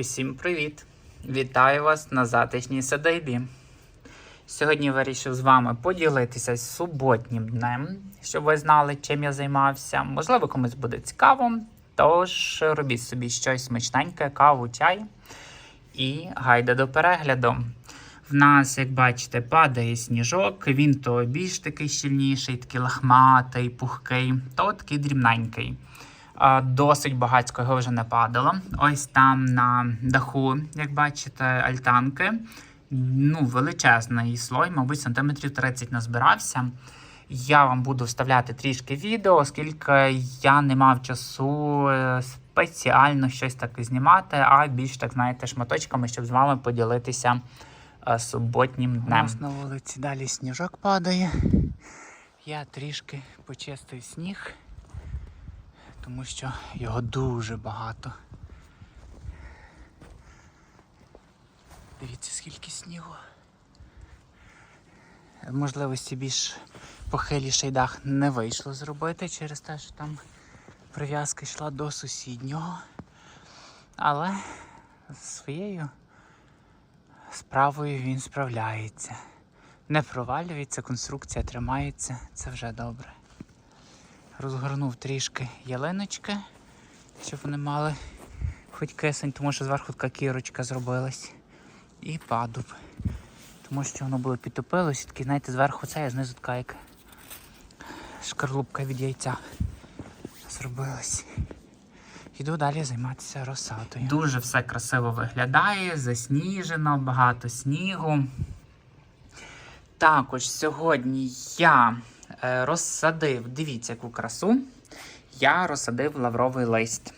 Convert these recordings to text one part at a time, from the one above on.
Усім привіт! Вітаю вас на затишній садибі. Сьогодні вирішив з вами поділитися суботнім днем, щоб ви знали, чим я займався. Можливо, комусь буде цікаво. Тож робіть собі щось смачненьке, каву, чай і гайда до перегляду. В нас, як бачите, падає сніжок. Він то більш такий щільніший, такий лахматий, пухкий, то такий дрібненький. Досить багатько його вже не падало. Ось там на даху, як бачите, альтанки. Ну, величезний слой, мабуть, сантиметрів 30 назбирався. Я вам буду вставляти трішки відео, оскільки я не мав часу е, спеціально щось таке знімати, а більш так, знаєте, шматочками, щоб з вами поділитися е, суботнім У нас на вулиці далі сніжок падає. Я трішки почистив сніг, тому що його дуже багато. Дивіться, скільки снігу. Можливості більш похиліший дах не вийшло зробити через те, що там прив'язка йшла до сусіднього. Але своєю справою він справляється. Не провалюється, конструкція тримається, це вже добре. Розгорнув трішки ялиночки, щоб вони мали хоч кисень, тому що зверху така кірочка зробилась. І падуб. Тому що воно було підтопилось, і такий, знаєте, зверху це, а знизу така як шкарлупка від яйця зробилась. Йду далі займатися розсадою. Дуже все красиво виглядає, засніжено, багато снігу. Також сьогодні я розсадив, дивіться, яку красу. Я розсадив лавровий лист.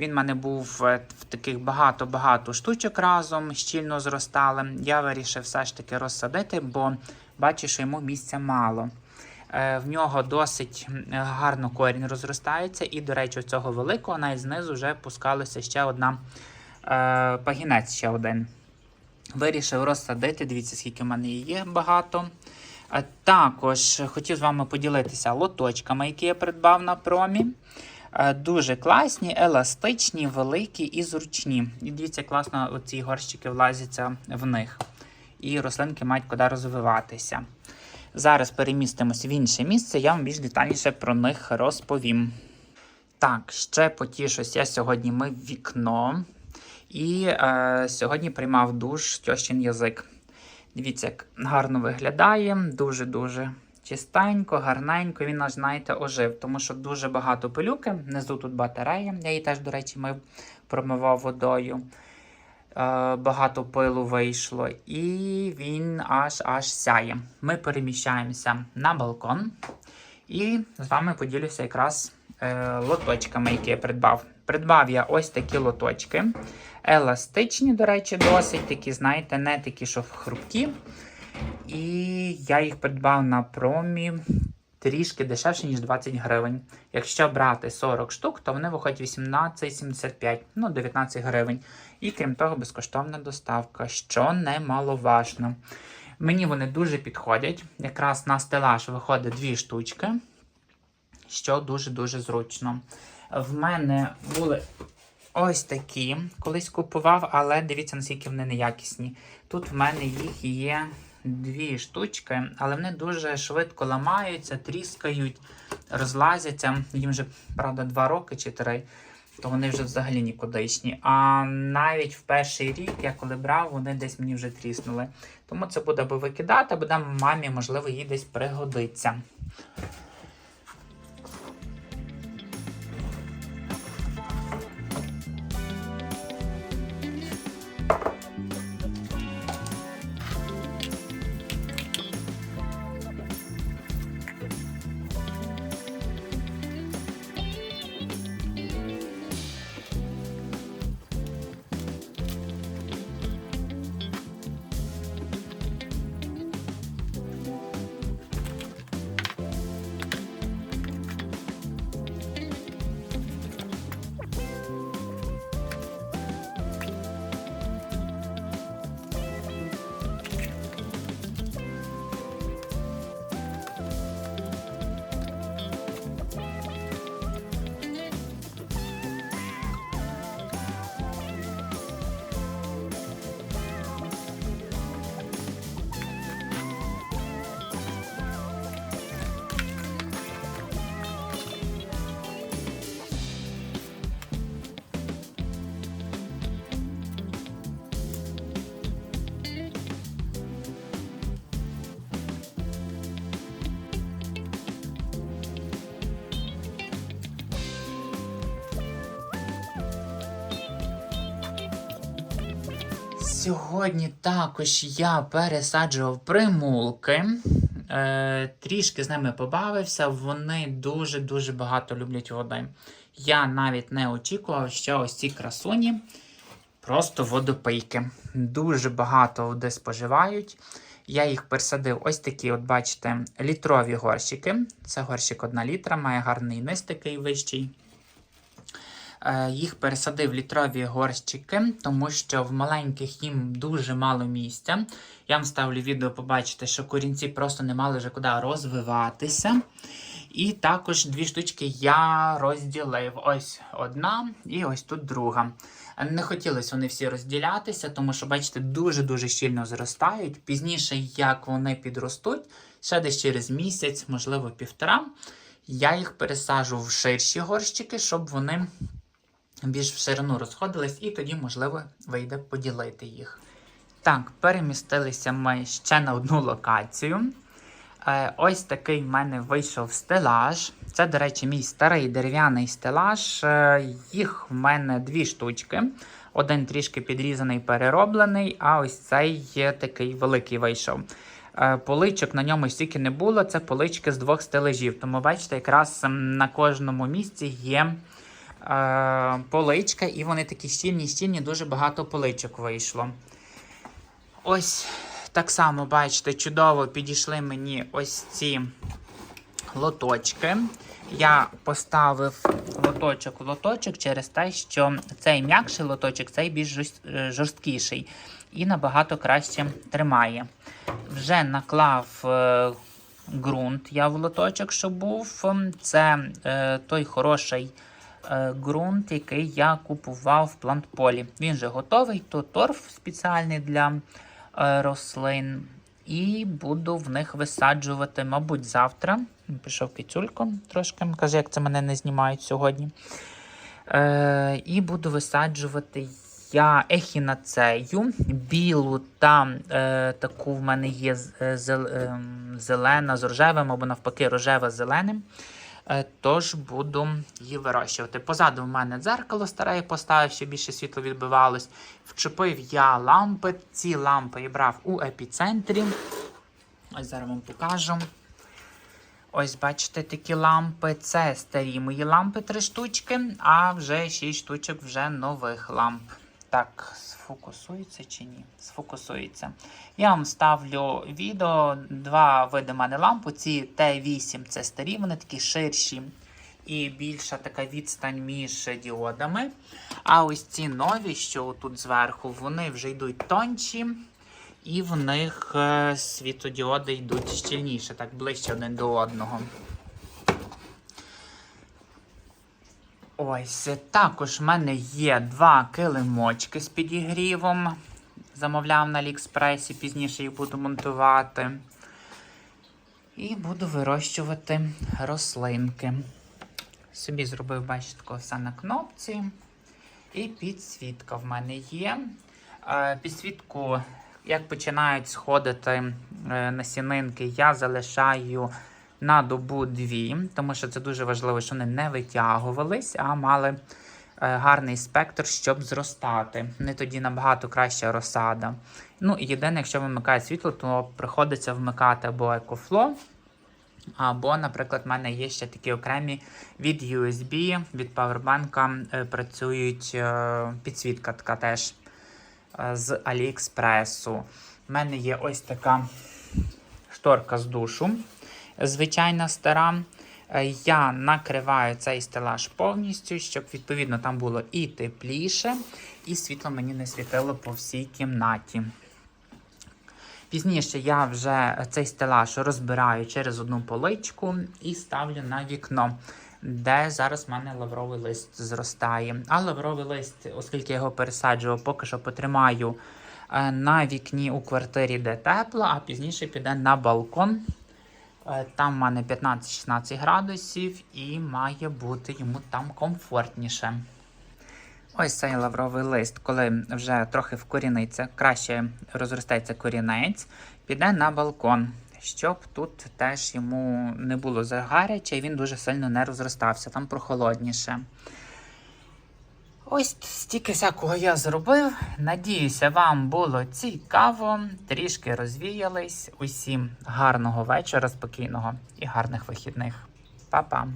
Він в мене був е, в таких багато-багато штучок разом, щільно зростали. Я вирішив все ж таки розсадити, бо бачу, що йому місця мало. Е, В нього досить гарно корінь розростається, і, до речі, цього великого навіть знизу вже пускалася ще одна е, пагінець ще один. Вирішив розсадити. Дивіться, скільки в мене її є багато. Е, Також хотів з вами поділитися лоточками, які я придбав на промі. Е, Дуже класні, еластичні, великі і зручні. І дивіться, класно оці горщики влазяться в них. І рослинки мають куди розвиватися. Зараз перемістимося в інше місце, я вам більш детальніше про них розповім. Так, ще потішусь, я сьогодні мив вікно. І е, сьогодні приймав душ тьощин язик. Дивіться, як гарно виглядає, дуже-дуже чистенько, гарненько. Він аж, знаєте, ожив, тому що дуже багато пилюки. Внизу тут батарея. Я її теж, до речі, мив, промивав водою. Е, багато пилу вийшло, і він аж аж сяє. Ми переміщаємося на балкон. І з вами поділюся якраз е, лоточками, які я придбав. Придбав я ось такі лоточки. Еластичні, до речі, досить такі, знаєте, не такі, що хрупкі. І я їх придбав на промі трішки дешевше, ніж 20 гривень. Якщо брати 40 штук, то вони виходять 18,75, ну 19 гривень. І крім того, безкоштовна доставка, що немаловажно. Мені вони дуже підходять. Якраз на стелаж виходить дві штучки, що дуже-дуже зручно. В мене були ось такі, колись купував, але дивіться, наскільки вони неякісні. Тут в мене їх є дві штучки, але вони дуже швидко ламаються, тріскають, розлазяться. Їм вже, правда, два роки чи три, то вони вже взагалі нікудишні. А навіть в перший рік, я коли брав, вони десь мені вже тріснули. Тому це буде або викидати, або дам мамі, можливо, їй десь пригодиться. Сьогодні також я пересаджував примулки. Е, трішки з ними побавився. Вони дуже-дуже багато люблять води. Я навіть не очікував, що ось ці красуні просто водопийки. Дуже багато води споживають. Я їх пересадив ось такі, от бачите, літрові горщики. Це горщик 1 літра, має гарний низ такий вищий. Е, Їх пересадив літрові горщики, тому що в маленьких їм дуже мало місця. Я вам ставлю відео, побачите, що корінці просто не мали вже куди розвиватися. І також дві штучки я розділив. Ось одна і ось тут друга. Не хотілося вони всі розділятися, тому що, бачите, дуже-дуже щільно зростають. Пізніше, як вони підростуть, ще десь через місяць, можливо, півтора, я їх пересаджу в ширші горщики, щоб вони більш в ширину розходились, і тоді, можливо, вийде поділити їх. Так, перемістилися ми ще на одну локацію. Е, ось такий в мене вийшов стелаж. Це, до речі, мій старий дерев'яний стелаж. Е, їх в мене дві штучки. Один трішки підрізаний, перероблений, а ось цей є такий великий вийшов. Е, Поличок на ньому стільки не було, це полички з двох стележів. Тому бачите, якраз на кожному місці є поличка, і вони такі щільні, щільні, дуже багато поличок вийшло. Ось так само, бачите, чудово підійшли мені ось ці лоточки. Я поставив лоточок в лоточок через те, що цей м'якший лоточок, цей більш е, жорсткіший і набагато краще тримає. Вже наклав е, ґрунт я в лоточок, що був. Це е, той хороший е, ґрунт, який я купував в плантполі. Він же готовий, то торф спеціальний для е, рослин. І буду в них висаджувати, мабуть, завтра. Пішов кицюлько трошки, каже, як це мене не знімають сьогодні. Е, і буду висаджувати я ехінацею, білу та е, таку в мене є е, ем, зелена з рожевим або навпаки рожева з зеленим. Е, Тож буду її вирощувати. Позаду в мене дзеркало старе я поставив, щоб більше світло відбивалось. Вчепив я лампи. Ці лампи я брав у епіцентрі. Ось зараз вам покажу. Ось, бачите, такі лампи. Це старі мої лампи, три штучки, а вже шість штучок вже нових ламп. Так, сфокусується чи ні? Сфокусується. Я вам ставлю відео, два види мене ламп. Ці Т8 це старі, вони такі ширші і більша така відстань між діодами. А ось ці нові, що тут зверху, вони вже йдуть тонші. І в них е, світодіоди йдуть щільніше, так ближче один до одного. Ось також в мене є два килимочки з підігрівом. Замовляв на Аліекспресі, пізніше їх буду монтувати. І буду вирощувати рослинки. Собі зробив, бачите, такого все на кнопці. І підсвітка в мене є. Е, Підсвітку, як починають сходити е, насінинки, я залишаю на добу дві, тому що це дуже важливо, що вони не витягувались, а мали е, гарний спектр, щоб зростати. Не тоді набагато краща розсада. Ну і єдине, якщо вимикає світло, то приходиться вмикати або екофло. Або, наприклад, в мене є ще такі окремі від USB, від павербанка е, працюють е, підсвітка така теж з Аліекспресу. У мене є ось така шторка з душу, звичайна стара. Е, Я накриваю цей стелаж повністю, щоб відповідно там було і тепліше, і світло мені не світило по всій кімнаті. Пізніше я вже цей стелаж розбираю через одну поличку і ставлю на вікно, де зараз в мене лавровий лист зростає. А лавровий лист, оскільки я його пересаджував, поки що потримаю е, на вікні у квартирі, де тепло, а пізніше піде на балкон. Е, Там в мене 15-16 градусів і має бути йому там комфортніше. Ось цей лавровий лист, коли вже трохи вкоріниться, краще розростається корінець, піде на балкон, щоб тут теж йому не було загаряче і він дуже сильно не розростався, там прохолодніше. Ось стільки всякого я зробив. Надіюся, вам було цікаво. Трішки розвіялись. Усім гарного вечора, спокійного і гарних вихідних. Па-па!